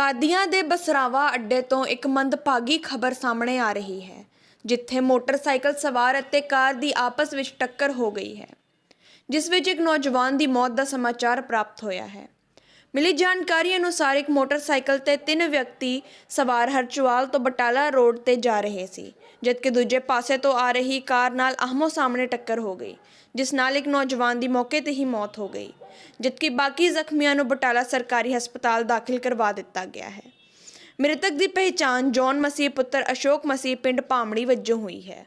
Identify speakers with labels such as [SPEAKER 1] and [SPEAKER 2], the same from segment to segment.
[SPEAKER 1] ਕਾਦੀਆਂ ਦੇ ਬਸਰਾਵਾ ਅੱਡੇ ਤੋਂ ਇੱਕ ਮੰਦਭਾਗੀ ਖਬਰ ਸਾਹਮਣੇ ਆ ਰਹੀ ਹੈ, ਜਿੱਥੇ ਮੋਟਰਸਾਈਕਲ ਸਵਾਰ ਅਤੇ ਕਾਰ ਦੀ ਆਪਸ ਵਿੱਚ ਟੱਕਰ ਹੋ ਗਈ ਹੈ, ਜਿਸ ਵਿੱਚ ਇੱਕ ਨੌਜਵਾਨ ਦੀ ਮੌਤ ਦਾ ਸਮਾਚਾਰ ਪ੍ਰਾਪਤ ਹੋਇਆ ਹੈ। ਮਿਲੀ ਜਾਣਕਾਰੀ ਅਨੁਸਾਰ ਇੱਕ ਮੋਟਰਸਾਈਕਲ ਤੇ ਤਿੰਨ ਵਿਅਕਤੀ ਸਵਾਰ ਹਰਚਵਾਲ ਤੋਂ ਬਟਾਲਾ ਰੋਡ ਤੇ ਜਾ ਰਹੇ ਸੀ, ਜਦਕਿ ਦੂਜੇ ਪਾਸੇ ਤੋਂ ਆ ਰਹੀ ਕਾਰ ਨਾਲ ਆਹਮੋ ਸਾਹਮਣੇ ਟੱਕਰ ਹੋ ਗਈ, ਜਿਸ ਨਾਲ ਇੱਕ ਨੌਜਵਾਨ ਦੀ ਮੌਕੇ ਤੇ ਹੀ ਮੌਤ ਹੋ ਗਈ, ਜਦਕਿ ਬਾਕੀ ਜ਼ਖਮੀਆਂ ਨੂੰ ਬਟਾਲਾ ਸਰਕਾਰੀ ਹਸਪਤਾਲ ਦਾਖਲ ਕਰਵਾ ਦਿੱਤਾ ਗਿਆ ਹੈ। ਮ੍ਰਿਤਕ ਦੀ ਪਹਿਚਾਣ ਜੌਨ ਮਸੀਹ ਪੁੱਤਰ ਅਸ਼ੋਕ ਮਸੀਹ ਪਿੰਡ ਭਾਮੜੀ ਵਜੋਂ ਹੋਈ ਹੈ।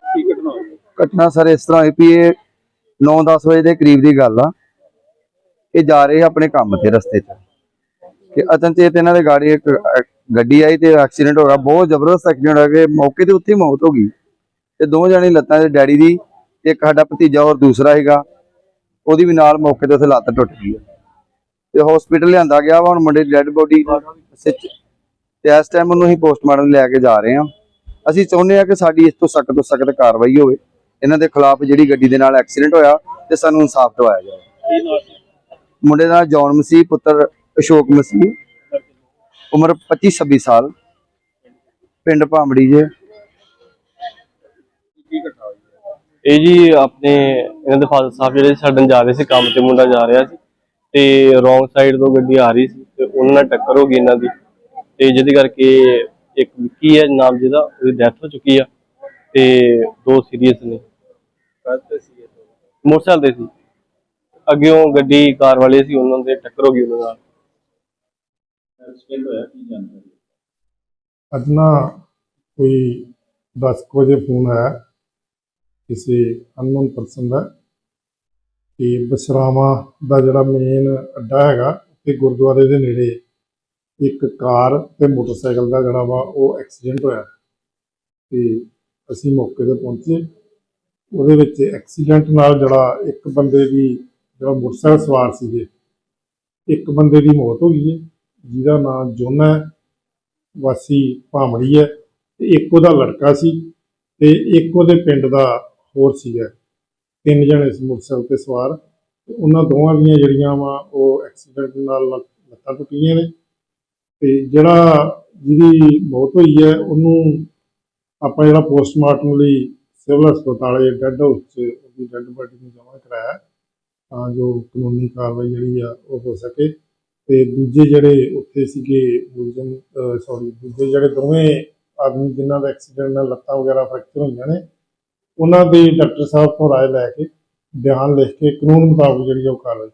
[SPEAKER 2] ਘਟਨਾ ਸਰ, ਇਸ ਤਰ੍ਹਾਂ ਹੋਈ ਵੀ ਇਹ 9-10 ਵਜੇ ਦੇ ਕਰੀਬ ਦੀ ਗੱਲ ਆ। ਇਹ ਜਾ ਰਹੇ ਆਪਣੇ ਕੰਮ ਤੇ ਰਸਤੇ 'ਚ ਕਿ ਅਚਨਚੇਤ ਇਹਨਾਂ ਦੇ ਗਾੜੀ ਇੱਕ ਗੱਡੀ ਆਈ ਤੇ ਐਕਸੀਡੈਂਟ ਹੋ ਗਿਆ। ਬਹੁਤ ਜ਼ਬਰਦਸਤ ਐਕਸੀਡੈਂਟ ਹੋ ਗਿਆ ਮੌਕੇ ਤੇ ਉੱਥੇ ਮੌਤ ਹੋ ਗਈ। ਤੇ ਦੋਵੇਂ ਜਣੇ ਲੱਤਾਂ ਦੇ ਡੈਡੀ ਦੀ ਤੇ ਇੱਕ ਸਾਡਾ ਭਤੀਜਾ ਔਰ ਦੂਸਰਾ ਹੈਗਾ ਉਹਦੀ ਵੀ ਨਾਲ ਮੌਕੇ ਤੇ ਉੱਥੇ ਲੱਤ ਟੁੱਟ ਗਈ ਤੇ ਹਸਪੀਟਲ ਲਿਆਂਦਾ ਗਿਆ ਵਾ, ਹੁਣ ਮੁੰਡੇ ਦੀ ਡੈੱਡ ਬੋਡੀ ਤੇ ਇਸ ਟਾਈਮ ਉਹਨੂੰ ਅਸੀਂ ਪੋਸਟਮਾਰਟਮ ਲੈ ਕੇ ਜਾ ਰਹੇ ਹਾਂ। ਅਸੀਂ ਚਾਹੁੰਦੇ ਹਾਂ ਕਿ ਸਾਡੀ ਇਸ ਤੋਂ ਸਖਤ ਤੋਂ ਸਖਤ ਕਾਰਵਾਈ ਹੋਵੇ। ਇਹਨਾਂ ਦੇ ਖਿਲਾਫ ਜਿਹੜੀ ਗੱਡੀ ਦੇ ਨਾਲ ਐਕਸੀਡੈਂਟ ਹੋਇਆ ਤੇ ਸਾਨੂੰ ਇਨਸਾਫ ਦਿਵਾਇਆ ਜਾਵੇ। ਮੁੰਡੇ ਦਾ ਜੌਨ ਮਸੀਹ ਪੁੱਤਰ ਅਸ਼ੋਕ ਮਸੀਹ ਉਮਰ 25 26 ਸਾਲ ਪਿੰਡ ਭਾਂਬੜੀ ਜੇ।
[SPEAKER 3] ਇਹ ਜੀ ਆਪਣੇ ਇਹਨਾਂ ਦੇ ਫਾਦਰ ਸਾਹਿਬ ਜਿਹੜੇ ਛੱਡਣ ਜਾ ਰਹੇ ਸੀ ਕੰਮ ਤੇ ਮੁੰਡਾ ਜਾ ਰਿਹਾ ਸੀ ਤੇ ਰੋਂਗ ਸਾਈਡ ਤੋਂ ਗੱਡੀ ਆ ਰਹੀ ਸੀ ਤੇ ਉਹਨਾਂ ਨਾਲ ਟੱਕਰ ਹੋ ਗਈ ਇਹਨਾਂ ਦੀ ਤੇ ਜਿਹਦੇ ਕਰਕੇ ਇੱਕ ਵਿੱਕੀ ਹੈ ਨਾਮ ਜਿਹਦਾ ਉਹਦੀ ਡੈਥ ਹੋ ਚੁੱਕੀ ਆ ਤੇ ਦੋ ਸੀਰੀਅਸ ਨੇ। ਮੋਟਰਸਾਈਕਲ ਤੇ ਸੀ। ਅੱਗਿਓਂ ਗੱਡੀ ਕਾਰ ਵਾਲੇ ਸੀ ਉਹਨਾਂ ਦੇ ਟੱਕਰ ਹੋ ਗਈ ਉਹਨਾਂ ਨਾਲ।
[SPEAKER 4] ਅੱਜ ਨਾ ਕੋਈ 10 ਕੁ ਵਜੇ ਫੋਨ ਆਇਆ। ਕਿਸੇ ਅਨਨੋਨ ਪਰਸਨ ਦਾ ਕਿ ਬਸਰਾਵਾਂ ਦਾ ਜਿਹੜਾ ਮੇਨ ਅੱਡਾ ਹੈਗਾ ਤੇ ਗੁਰਦੁਆਰੇ ਦੇ ਨੇੜੇ ਇੱਕ ਕਾਰ ਤੇ ਮੋਟਰਸਾਈਕਲ ਦਾ ਜਿਹੜਾ ਵਾ ਉਹ ਐਕਸੀਡੈਂਟ ਹੋਇਆ। ਤੇ ਅਸੀਂ ਮੌਕੇ ਤੇ ਪਹੁੰਚੇ। ਉਹਦੇ ਵਿੱਚ ਐਕਸੀਡੈਂਟ ਨਾਲ ਜਿਹੜਾ ਇੱਕ ਬੰਦੇ ਦੀ ਜਿਹੜਾ ਮੋਟਰਸਾਈਕਲ ਸਵਾਰ ਸੀਗੇ, ਇੱਕ ਬੰਦੇ ਦੀ ਮੌਤ ਹੋ ਗਈ ਹੈ, ਜਿਹਦਾ ਨਾਮ ਜੋਨਾ ਹੈ, ਵਾਸੀ ਭਾਮੜੀ ਹੈ ਤੇ ਇੱਕ ਉਹਦਾ ਲੜਕਾ ਸੀ ਤੇ ਇੱਕ ਉਹਦੇ ਪਿੰਡ ਦਾ ਹੋਰ ਸੀਗਾ, ਤਿੰਨ ਜਣੇ ਇਸ ਮੋਟਰਸਾਈਕਲ ਤੇ ਸਵਾਰ ਉਹਨਾਂ ਦੋਵਾਂ ਦੀਆਂ ਜਿਹੜੀਆਂ ਵਾ ਉਹ ਐਕਸੀਡੈਂਟ ਨਾਲ ਲੱਤਾਂ ਟੁੱਟੀਆਂ ਨੇ ਤੇ ਜਿਹੜਾ ਜਿਹਦੀ ਮੌਤ ਹੋਈ ਹੈ ਉਹਨੂੰ ਆਪਾਂ ਜਿਹੜਾ ਪੋਸਟਮਾਰਟਮ ਲਈ ਸਿਵਲ ਹਸਪਤਾਲ ਦੇ ਡੈੱਡ ਹਾਊਸ 'ਚ ਉਹਦੀ ਡੈੱਡ ਬਾਡੀ ਨੂੰ ਜਮ੍ਹਾਂ ਕਰਾਇਆ ਤਾਂ ਜੋ ਕਾਨੂੰਨੀ ਕਾਰਵਾਈ ਜਿਹੜੀ ਆ ਉਹ ਹੋ ਸਕੇ। ਤੇ ਦੂਜੇ ਜਿਹੜੇ ਉੱਥੇ ਸੀਗੇ ਮੁਲਜ਼ਮ ਸੌਰੀ ਦੂਜੇ ਜਿਹੜੇ ਦੋਵੇਂ ਆਦਮੀ ਜਿਨ੍ਹਾਂ ਦਾ ਐਕਸੀਡੈਂਟ ਨਾਲ ਲੱਤਾਂ ਵਗੈਰਾ ਫ੍ਰੈਕਚਰ ਹੋਈਆਂ ਨੇ, ਉਹਨਾਂ ਦੇ ਡਾਕਟਰ ਸਾਹਿਬ ਤੋਂ ਰਾਏ ਲੈ ਕੇ ਬਿਆਨ ਲਿਖ ਕੇ ਕਾਨੂੰਨ ਮੁਤਾਬਕ ਜਿਹੜੀ ਆ ਉਹ ਕਾਰਵਾਈ